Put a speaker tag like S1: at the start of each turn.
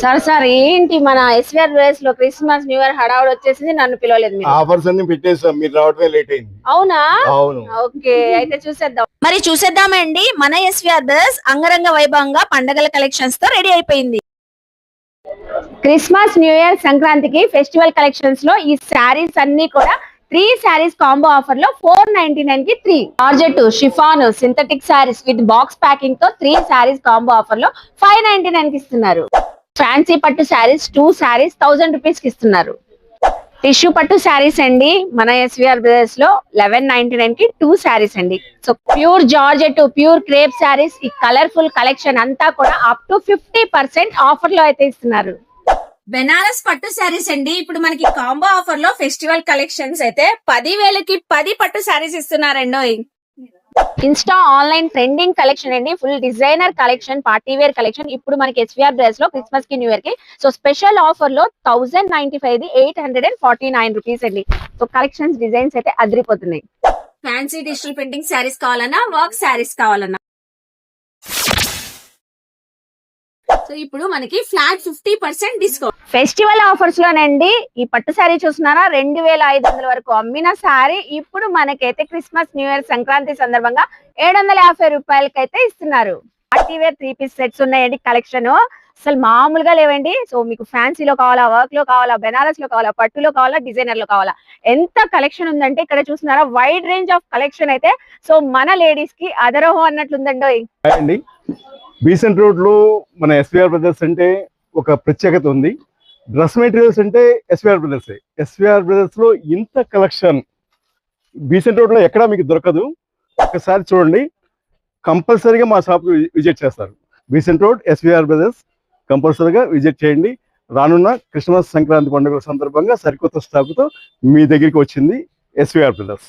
S1: Sir sir ఏంటి మన SVR బ్రదర్స్లో క్రిస్మస్ న్యూ ఇయర్ హడావుడు వచ్చేసింది నన్ను పిలవలేదు మీరు.
S2: ఆఫర్స్ అన్ని పెట్టేసాం మీరు రావడమే లేట్ అయింది.
S1: అవునా?
S2: అవును.
S1: ఓకే అయితే చూసేద్దాం.
S3: మరి చూసేద్దామండి మన ఎస్విఆర్ బ్రదర్స్ అంగరంగ వైభవంగా పండగల కలెక్షన్స్తో రెడీ అయిపోయింది.
S1: క్రిస్మస్ న్యూ ఇయర్ సంక్రాంతికి ఫెస్టివల్ కలెక్షన్స్లో ఈ శారీస్ అన్ని కూడా త్రీ శారీస్ కాంబో ఆఫర్లో ఫోర్ నైన్టీ నైన్కి three. Georgette chiffon synthetic saris with box ప్యాకింగ్తో three saris combo ఆఫర్లో ఫైవ్ నైన్టీ నైన్కి ఇస్తున్నారు. ఫ్యాన్సీ పట్టు శారీస్ టూ శారీస్ థౌసండ్ రూపీస్కి ఇస్తున్నారు. టిష్యూ పట్టు శారీస్ అండి మన ఎస్విఆర్ బ్రదర్స్లో లెవెన్ నైన్టీ నైన్కి టూ శారీస్ అండి. So pure georgette pure crepe saris ఈ కలర్ఫుల్ కలెక్షన్ అంతా కూడా అప్ టు ఫిఫ్టీ పర్సెంట్ ఆఫర్లో అయితే ఇస్తున్నారు.
S3: బెనారస్ పట్టు శారీస్ అండి ఇప్పుడు మనకి కాంబో ఆఫర్లో ఫెస్టివల్ కలెక్షన్స్ అయితే పది వేలకి పది పట్టు శారీస్ ఇస్తున్నారండో.
S1: ఇన్స్టా ఆన్లైన్ ట్రెండింగ్ కలెక్షన్ అండి. Full designer collection party wear collection. ఇప్పుడు మనకి ఎస్విఆర్ డ్రెస్లో క్రిస్మస్కి న్యూ ఇయర్కి. సో స్పెషల్ ఆఫర్లో thousand ninety five the eight hundred and forty nine rupees అండి. సో కలెక్షన్స్ డిజైన్స్ అయితే అదిరిపోతున్నాయి.
S3: ఫ్యాన్సీ డిజిటల్ ప్రింటింగ్ శారీస్ కావాలన్నా వర్క్ శారీస్ కావాలన్నా. సో ఇప్పుడు మనకి flat fifty percent discount.
S1: Festival offers లోనండి. ఈ పట్టు శారీ చూస్తున్నారా? రెండు వేల ఐదు వందల వరకు అమ్మిన శారీ. ఇప్పుడు మనకైతే క్రిస్మస్ న్యూ ఇయర్ సంక్రాంతి సందర్భంగా ఏడు వందల యాభై రూపాయలకైతే ఇస్తున్నారు. Party wear three piece sets ఉన్నాయండి కలెక్షన్ అసలు మామూలుగా లేవండి. సో మీకు ఫ్యాన్సీలో కావాలా వర్క్లో కావాలా బెనారస్లో కావాలా పట్టులో కావాలా డిజైనర్లో కావాలా. ఎంత కలెక్షన్ ఉందంటే ఇక్కడ చూస్తున్నారా వైడ్ రేంజ్ ఆఫ్ కలెక్షన్ అయితే. సో మన లేడీస్కి అదరోహం అన్నట్లుందండి.
S2: బీసెంట్ రోడ్లో మన ఎస్విఆర్ బ్రదర్స్ అంటే ఒక ప్రత్యేకత ఉంది. డ్రెస్ మెటీరియల్స్ అంటే ఎస్విఆర్ బ్రదర్స్ ఎస్విఆర్ బ్రదర్స్లో ఇంత కలెక్షన్ బీసెంట్ రోడ్లో ఎక్కడా మీకు దొరకదు. ఒకసారి చూడండి. కంపల్సరీగా మా షాప్ విజిట్ చేస్తారు. బీసెంట్ రోడ్ ఎస్విఆర్ బ్రదర్స్ కంపల్సరీగా విజిట్ చేయండి. రానున్న క్రిస్మస్ సంక్రాంతి పండుగల సందర్భంగా సరికొత్త స్టాక్తో మీ దగ్గరికి వచ్చింది ఎస్విఆర్ బ్రదర్స్